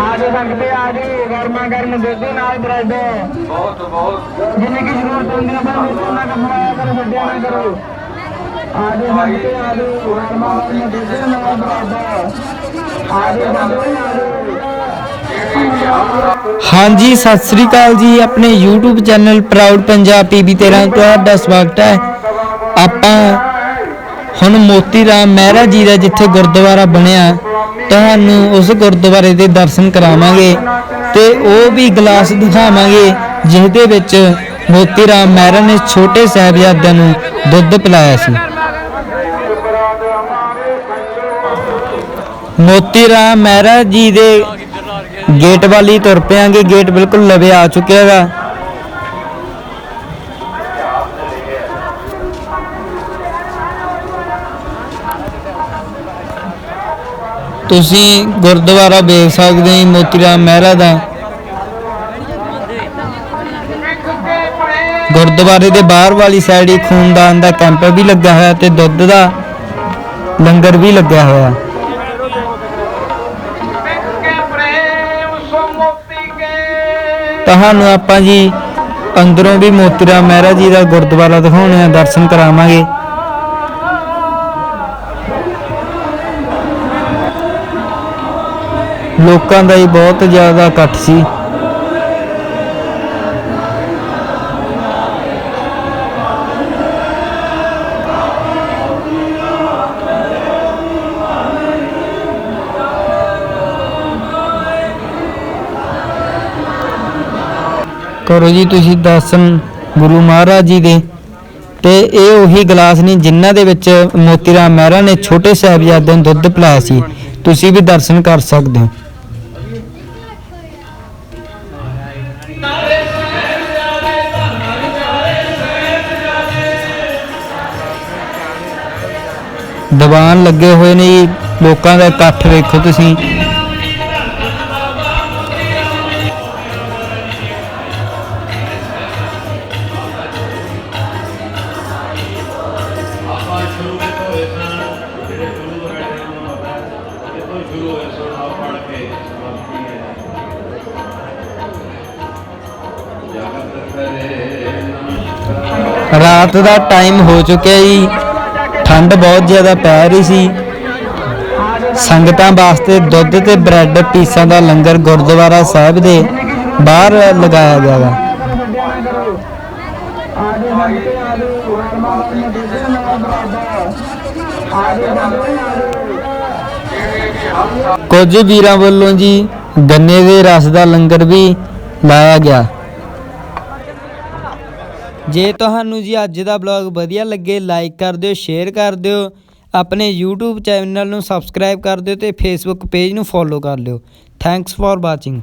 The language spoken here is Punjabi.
ਆਜੋ ਸੰਗਤੇ ਆਜੋ ਗਰਮਾ ਗਰਮ ਦੁੱਧ ਨਾਲ ਬ੍ਰੈਡ ਬਹੁਤ ਬਹੁਤ ਜਿੰਨੀ ਕੀ ਜ਼ਰੂਰਤ ਹੁੰਦੀ ਹੈ ਬਸ ਉਹਨਾਂ ਦਾ ਖਵਾਇਆ ਕਰੋ ਛੱਡਿਆ ਨਾ ਕਰੋ ਆਜੋ ਸੰਗਤੇ ਆਜੋ ਗਰਮਾ ਗਰਮ ਦੁੱਧ ਨਾਲ ਬ੍ਰੈਡ ਆਜੋ ਸੰਗਤੇ ਆਜੋ ਹਾਂਜੀ ਸਤਿ ਸ੍ਰੀ ਅਕਾਲ ਜੀ ਆਪਣੇ YouTube channel proud Punjab PB 13 ਤੁਹਾਡਾ ਸਵਾਗਤ ਹੈ ਆਪਾਂ ਹੁਣ ਮੋਤੀ ਰਾਮ ਮਹਿਰਾ ਜੀ ਦਾ ਜਿੱਥੇ ਗੁਰਦੁਆਰਾ ਬਣਿਆ, ਤੁਹਾਨੂੰ ਉਸ ਗੁਰਦੁਆਰੇ ਦੇ ਦਰਸ਼ਨ ਕਰਾਵਾਂਗੇ ਤੇ ਉਹ ਵੀ ਗਲਾਸ ਦਿਖਾਵਾਂਗੇ ਜਿਸਦੇ ਵਿੱਚ ਮੋਤੀ ਰਾਮ ਮਹਿਰਾ ਨੇ ਛੋਟੇ ਸਾਹਿਬਜ਼ਾਦਿਆਂ ਨੂੰ ਦੁੱਧ ਪਿਲਾਇਆ ਸੀ। ਮੋਤੀ ਰਾਮ ਮਹਿਰਾ ਜੀ ਦੇ ਗੇਟ ਵਾਲੀ ਤੁਰ ਪਿਆਂਗੇ, ਗੇਟ ਬਿਲਕੁਲ ਲਵੇ ਆ ਚੁੱਕਿਆ ਹੈਗਾ। ਤੁਸੀਂ ਗੁਰਦੁਆਰਾ ਵੇਖ ਸਕਦੇ ਹੋ ਮੋਤੀ ਰਾਮ ਮਹਿਰਾ ਦਾ। ਗੁਰਦੁਆਰੇ ਦੇ ਬਾਹਰ ਵਾਲੀ ਸਾਈਡ ਹੀ ਖੂਨਦਾਨ ਦਾ ਕੈਂਪ ਵੀ ਲੱਗਾ ਹੋਇਆ ਤੇ ਦੁੱਧ ਦਾ ਲੰਗਰ ਵੀ ਲੱਗਿਆ ਹੋਇਆ। ਤੁਹਾਨੂੰ ਆਪਾਂ ਜੀ ਅੰਦਰੋਂ ਵੀ ਮੋਤੀਰਾਮ ਮਹਿਰਾ ਜੀ ਦਾ ਗੁਰਦੁਆਰਾ ਦਿਖਾਉਣੇ ਆ, ਦਰਸ਼ਨ ਕਰਾਵਾਂਗੇ। ਲੋਕਾਂ ਦਾ ਹੀ ਬਹੁਤ ਜ਼ਿਆਦਾ ਇਕੱਠ ਸੀ। ਕਰੋ ਜੀ, ਤੁਸੀਂ ਦਰਸ਼ਨ ਗੁਰੂ ਮਹਾਰਾਜ ਜੀ ਦੇ। ਤੇ ਇਹ ਉਹੀ ਗਲਾਸ ਨੇ ਜਿਨ੍ਹਾਂ ਦੇ ਵਿੱਚ ਮੋਤੀ ਰਾਮ ਮਹਿਰਾ ਨੇ ਛੋਟੇ ਸਾਹਿਬਜ਼ਾਦਿਆਂ ਨੂੰ ਦੁੱਧ ਪਿਲਾਇਆ ਸੀ। ਤੁਸੀਂ ਵੀ ਦਰਸ਼ਨ ਕਰ ਸਕਦੇ ਹੋ। ਦੀਵਾਨ ਲੱਗੇ ਹੋਏ ਨੇ ਜੀ ਲੋਕਾਂ ਦਾ ਇਕੱਠ ਵੇਖੋ ਤੁਸੀਂ। ਰਾਤ ਦਾ ਟਾਈਮ ਹੋ ਚੁੱਕਿਆ ਜੀ। ਠੰਡ ਬਹੁਤ ਜ਼ਿਆਦਾ ਪੈ ਰਹੀ ਸੀ। ਸੰਗਤਾਂ ਵਾਸਤੇ ਦੁੱਧ ਤੇ ਬ੍ਰੈਡ ਪੀਸਾਂ ਦਾ ਲੰਗਰ ਗੁਰਦੁਆਰਾ ਸਾਹਿਬ ਦੇ ਬਾਹਰ ਲਗਾਇਆ ਗਿਆ ਵਾ। ਕੁਝ ਵੀਰਾਂ ਵੱਲੋਂ ਜੀ ਗੰਨੇ ਦੇ ਰਸ ਦਾ ਲੰਗਰ ਵੀ ਲਾਇਆ ਗਿਆ। ਜੇ ਤੁਹਾਨੂੰ ਜੀ ਅੱਜ ਦਾ ਬਲੌਗ ਵਧੀਆ ਲੱਗੇ ਲਾਈਕ ਕਰ ਦਿਓ ਸ਼ੇਅਰ ਕਰ ਦਿਓ, ਆਪਣੇ YouTube ਚੈਨਲ ਨੂੰ ਸਬਸਕ੍ਰਾਈਬ ਕਰ ਦਿਓ ਤੇ Facebook ਪੇਜ ਨੂੰ ਫੋਲੋ ਕਰ ਲਿਓ। Thanks for watching